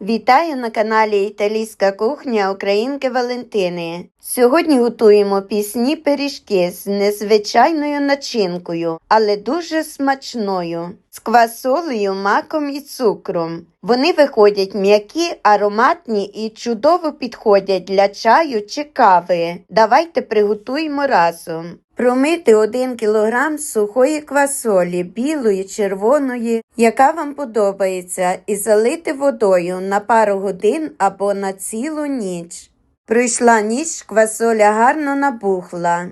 Вітаю на каналі Італійська кухня Українки Валентини. Сьогодні готуємо пісні пиріжки з незвичайною начинкою, але дуже смачною, з квасолею, маком і цукром. Вони виходять м'які, ароматні і чудово підходять для чаю чи кави. Давайте приготуємо разом. Промити 1 кг сухої квасолі, білої, червоної, яка вам подобається, і залити водою на пару годин або на цілу ніч. Пройшла ніч, квасоля гарно набухла.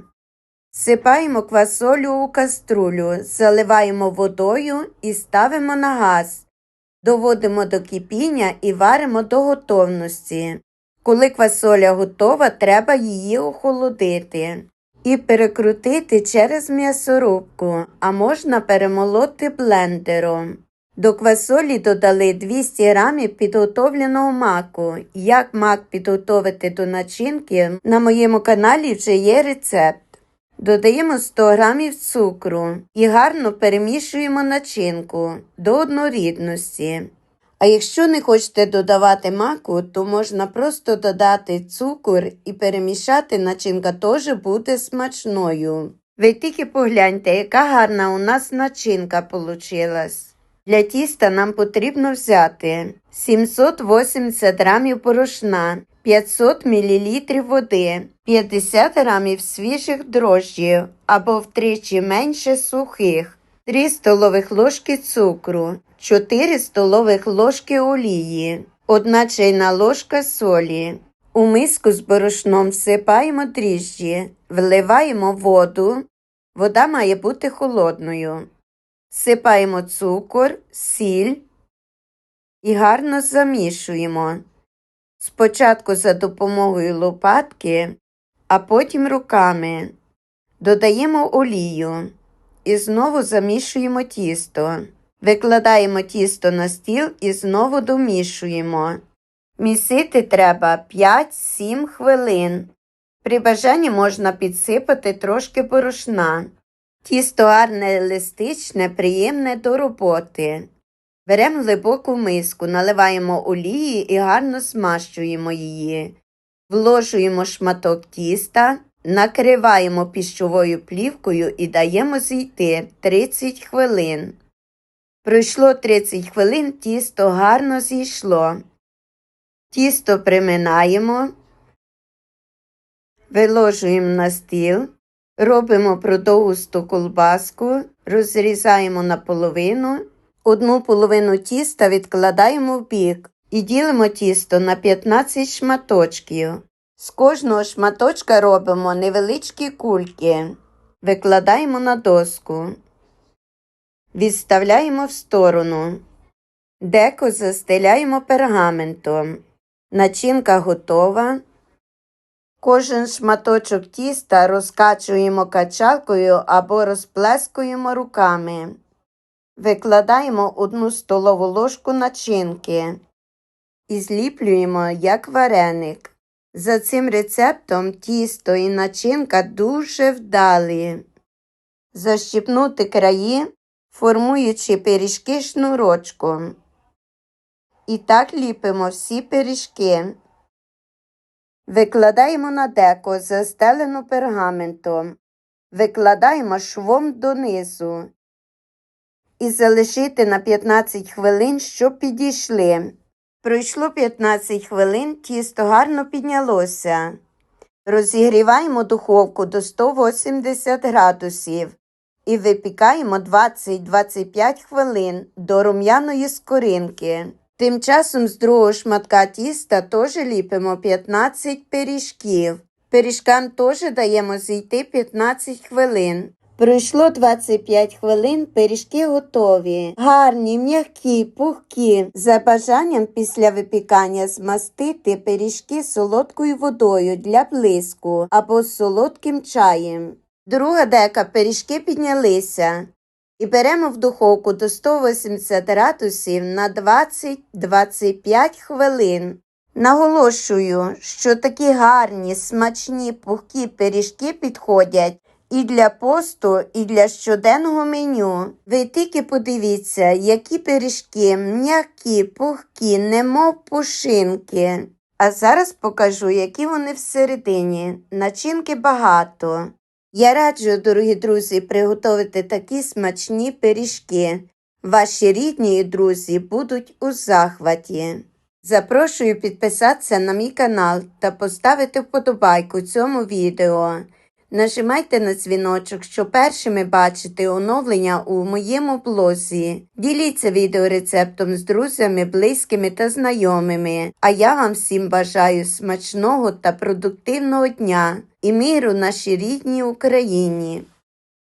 Сипаємо квасолю у каструлю, заливаємо водою і ставимо на газ. Доводимо до кипіння і варимо до готовності. Коли квасоля готова, треба її охолодити і перекрутити через м'ясорубку, а можна перемолоти блендером. До квасолі додали 200 г підготовленого маку. Як мак підготовити до начинки, на моєму каналі вже є рецепт. Додаємо 100 г цукру і гарно перемішуємо начинку до однорідності. А якщо не хочете додавати маку, то можна просто додати цукор і перемішати, начинка теж буде смачною. Ви тільки погляньте, яка гарна у нас начинка получилась. Для тіста нам потрібно взяти 780 грамів порошна, 500 мл води, 50 грамів свіжих дрожжів або втричі менше сухих, 3 столових ложки цукру, 4 столових ложки олії, 1 чайна ложка солі. У миску з борошном всипаємо дріжджі, вливаємо воду. Вода має бути холодною. Сипаємо цукор, сіль і гарно замішуємо. Спочатку за допомогою лопатки, а потім руками. Додаємо олію і знову замішуємо тісто. Викладаємо тісто на стіл і знову домішуємо. Місити треба 5-7 хвилин. При бажанні можна підсипати трошки борошна. Тісто гарне еластичне, приємне до роботи. Беремо глибоку миску, наливаємо олії і гарно змащуємо її. Вложуємо шматок тіста, накриваємо піщовою плівкою і даємо зійти 30 хвилин. Пройшло 30 хвилин, тісто гарно зійшло. Тісто приминаємо, виложуємо на стіл, робимо продовгусту колбаску, розрізаємо на половину, одну половину тіста відкладаємо в бік і ділимо тісто на 15 шматочків. З кожного шматочка робимо невеличкі кульки, викладаємо на доску. Відставляємо в сторону. Деко застеляємо пергаментом. Начинка готова. Кожен шматочок тіста розкачуємо качалкою або розплескуємо руками. Викладаємо одну столову ложку начинки і зліплюємо як вареник. За цим рецептом тісто і начинка дуже вдалі. Защіпнути краї формуючи пиріжки шнурочком. І так ліпимо всі пиріжки. Викладаємо на деко, застелену пергаментом. Викладаємо швом донизу. І залишити на 15 хвилин, щоб підійшли. Пройшло 15 хвилин, тісто гарно піднялося. Розігріваємо духовку до 180 градусів і випікаємо 20-25 хвилин до рум'яної скоринки. Тим часом з другого шматка тіста теж ліпимо 15 пиріжків. Пиріжкам теж даємо зійти 15 хвилин. Пройшло 25 хвилин, пиріжки готові. Гарні, м'які, пухкі. За бажанням після випікання змастити пиріжки солодкою водою для блиску або солодким чаєм. Друга дека пиріжки піднялися. І беремо в духовку до 180 градусів на 20-25 хвилин. Наголошую, що такі гарні, смачні, пухкі пиріжки підходять і для посту, і для щоденного меню. Ви тільки подивіться, які пиріжки м'які, пухкі, немов пушинки. А зараз покажу, які вони всередині. Начинки багато. Я раджу, дорогі друзі, приготувати такі смачні пиріжки. Ваші рідні і друзі будуть у захваті. Запрошую підписатися на мій канал та поставити вподобайку цьому відео. Нажимайте на дзвіночок, щоб першими бачити оновлення у моєму блозі. Діліться відеорецептом з друзями, близькими та знайомими. А я вам всім бажаю смачного та продуктивного дня і миру нашій рідній Україні.